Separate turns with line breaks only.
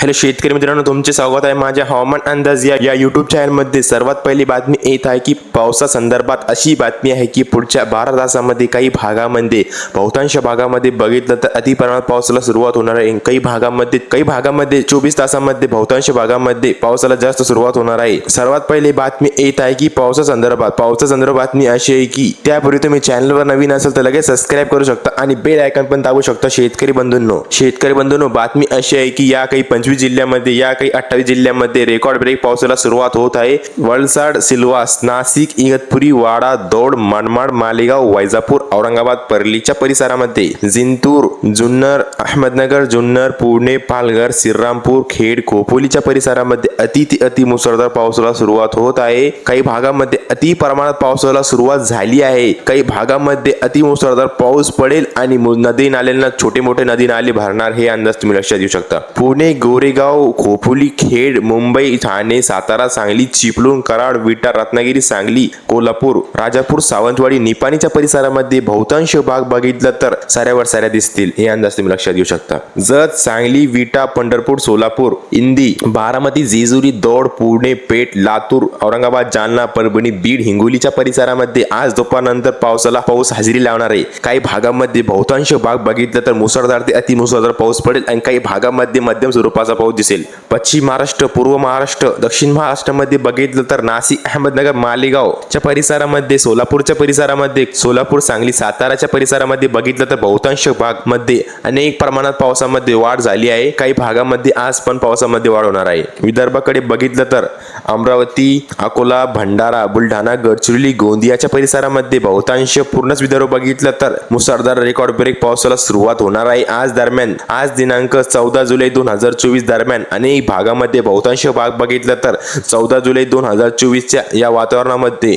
Hello शेतकरी मित्रांनो तुमचे स्वागत आहे माझ्या हवामान अंदाज या या यूट्यूब चॅनलमध्ये सर्वात पहिली बातमी येत आहे की पावसासंदर्भात अशी बातमी आहे की पुढच्या बारा तासामध्ये काही भागामध्ये बहुतांश भागामध्ये बघितलं तर अति प्रमाणात पावसाला सुरुवात होणार आहे. काही भागामध्ये काही भागामध्ये चोवीस तासामध्ये बहुतांश भागामध्ये पावसाला जास्त सुरुवात होणार आहे. सर्वात पहिली बातमी येत आहे की पावसासंदर्भात पावसासंदर्भात बातमी अशी आहे की त्यापूर्वी तुम्ही चॅनलवर नवीन असेल तर लगेच सबस्क्राईब करू शकता आणि बेल आयकॉन पण दाबू शकता शेतकरी बंधूंनो. शेतकरी बंधूंनो बातमी अशी आहे की या काही पंचवीस जिल्ह्यामध्ये या काही अठ्ठावीस जिल्ह्यामध्ये रेकॉर्ड ब्रेक पावसाला सुरुवात होत आहे. वलसाड सिल्वास नाशिक इगतपुरी वाडा दौड मनमाड मालेगाव वैजापूर औरंगाबाद परलीच्या परिसरामध्ये. जिंतूर जुन्नर अहमदनगर जुन्नर पुणे पालघर श्रीरामपूर खेड खोपोलीच्या परिसरामध्ये अति ते अति मुसळधार पावसाला सुरुवात होत आहे. काही भागामध्ये अति प्रमाणात पावसाला सुरुवात झाली आहे. काही भागामध्ये अति मुसळधार पाऊस पडेल आणि नदी नाल्यांना छोटे मोठे नदी नाले भरणार हे अंदाज तुम्ही लक्षात घेऊ शकता. पुणे कोरेगाव खोपोली खेड मुंबई ठाणे सातारा सांगली चिपळूण कराड विटा रत्नागिरी सांगली कोल्हापूर राजापूर सावंतवाडी निपाणीच्या परिसरामध्ये बहुतांश भाग बघितलं तर साऱ्यावर साऱ्या दिसतील. हे अंदाज तुम्ही लक्षात घेऊ शकता. जत सांगली विटा पंढरपूर सोलापूर इंदी बारामती जेजुरी दौड पुणे पेठ लातूर औरंगाबाद जालना परभणी बीड हिंगोलीच्या परिसरामध्ये आज दुपारनंतर पावसाला पाऊस हजेरी लावणार आहे. काही भागामध्ये बहुतांश भाग बघितलं तर मुसळधार ते अति मुसळधार पाऊस पडेल आणि काही भागामध्ये मध्यम स्वरूपाचा पाऊस दिसेल. पश्चिम महाराष्ट्र पूर्व महाराष्ट्र दक्षिण महाराष्ट्रामध्ये बघितलं तर नाशिक अहमदनगर मालेगावच्या परिसरामध्ये सोलापूरच्या परिसरामध्ये सोलापूर सांगली साताराच्या परिसरामध्ये बघितलं तर बहुतांश भागमध्ये अनेक प्रमाणात पावसामध्ये वाढ झाली आहे. काही भागामध्ये आज पण पावसामध्ये वाढ होणार आहे. विदर्भाकडे बघितलं तर अमरावती अकोला भंडारा बुलढाणा गडचिरोली गोंदियाच्या परिसरामध्ये बहुतांश पूर्णच विदर्भ बघितलं तर मुसळधार रेकॉर्ड ब्रेक पावसाला सुरुवात होणार आहे. आज दरम्यान आज दिनांक चौदा जुलै दोन हजार चोवीस चोवीस दरम्यान अनेक भागामध्ये बहुतांश भाग बघितलं तर चौदा जुलै दोन हजार चोवीसच्या या वातावरणामध्ये